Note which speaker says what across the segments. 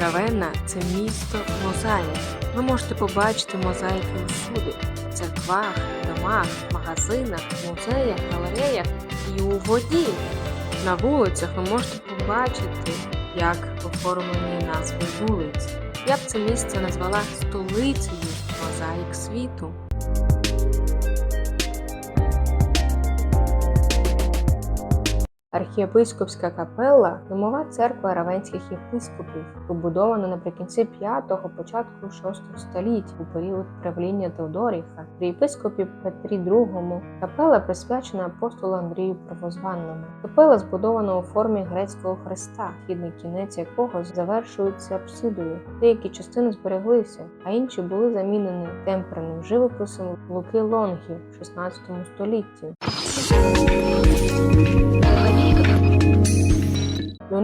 Speaker 1: Равенна це місто мозаїк. Ви можете побачити мозаїки усюди: в церквах, домах, магазинах, музеях, галереях і у воді. На вулицях ви можете побачити, як оформлені назви вулиць. Я б це місце назвала столицею мозаїк світу. Архієпископська капелла домова церква равенських єпископів, побудована наприкінці 5-го, початку 6 століть у період правління Теодоріха. При єпископі Петрі II капела присвячена апостолу Андрію Правозванному. Капела збудована у формі грецького хреста, східний кінець якого завершується апсидою. Деякі частини збереглися, а інші були замінені темперним живописом Луки Лонгі в 16 столітті.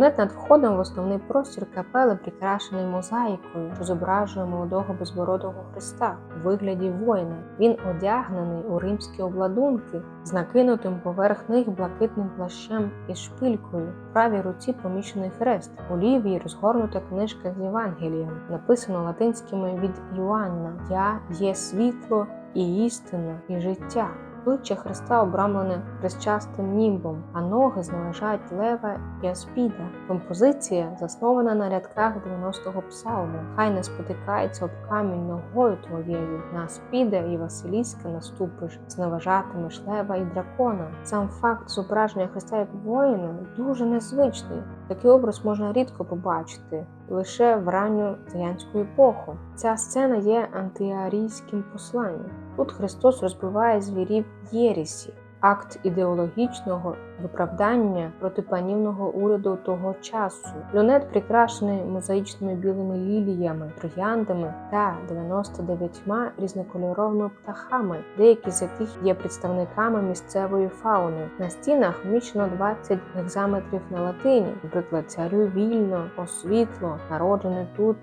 Speaker 1: Люнет над входом в основний простір капели прикрашений мозаїкою, що зображує молодого безбородого Христа у вигляді воїна. Він одягнений у римські обладунки з накинутим поверх них блакитним плащем із шпилькою. В правій руці поміщений хрест. У лівій розгорнута книжка з Євангелієм, написано латинськими від Йоанна: Я є світло і істина, і життя. Обличчя Христа обрамлене хрещастим німбом, а ноги зневажають лева і аспіда. Композиція заснована на рядках 90-го псалму. Хай не спотикається об камінь ногою твоєю, на аспіда і Василіська наступиш, зневажатимеш лева і дракона. Сам факт зображення Христа як воїна дуже незвичний. Такий образ можна рідко побачити лише в ранню троянську епоху. Ця сцена є антиарійським посланням. Тут Христос розбиває звірів Єрісі, акт ідеологічного виправдання протипанівного уряду того часу. Люнет прикрашений мозаїчними білими ліліями, трояндами та 99 різнокольоровими птахами, деякі з яких є представниками місцевої фауни. На стінах вміщено 20 гекзаметрів на латині, наприклад, царю вільно, освітло, народжене тут.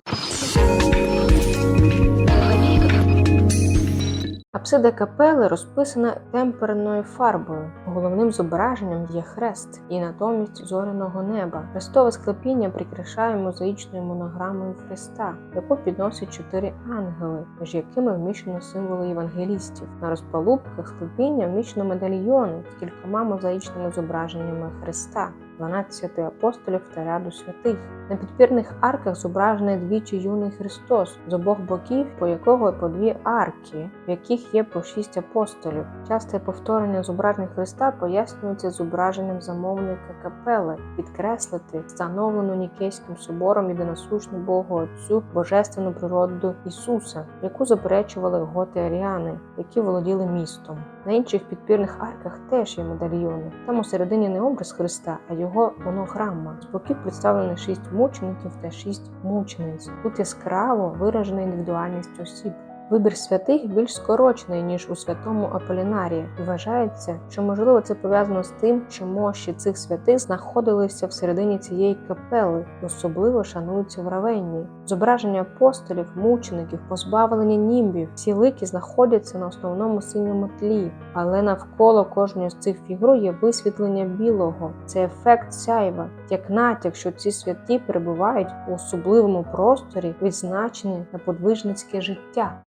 Speaker 1: Апсида капели розписана темперною фарбою. Головним зображенням є хрест і натомість зоряного неба. Хрестове склепіння прикрашає мозаїчною монограмою Христа, яку підносять чотири ангели, між якими вміщено символи євангелістів. На розпалубках склепіння вміщено медальйони з кількома мозаїчними зображеннями Христа. 12 апостолів та ряду святих. На підпірних арках зображений двічі юний Христос з обох боків, по якого по дві арки, в яких є по шість апостолів. Часте повторення зображень Христа пояснюється зображенням замовника капели, підкреслити встановлену Нікейським собором єдиносушну Богу Отцю божественну природу Ісуса, яку заперечували готи аріани, які володіли містом. На інших підпірних арках теж є медальйони. Там у середині не образ Христа, а його монограма. З боків представлено шість мучеників та шість мучениць. Тут яскраво виражена індивідуальність осіб. Вибір святих більш скорочений ніж у святому Аполінарії. І Вважається, що можливо це пов'язано з тим, що мощі цих святих знаходилися всередині цієї капели, особливо шануються в Равенні. Зображення апостолів, мучеників, позбавлення німбів. Всі лики знаходяться на основному синьому тлі, але навколо кожної з цих фігур є висвітлення білого. Це ефект сяйва, як натяк, що ці святі перебувають у особливому просторі, відзначені на подвижницьке життя.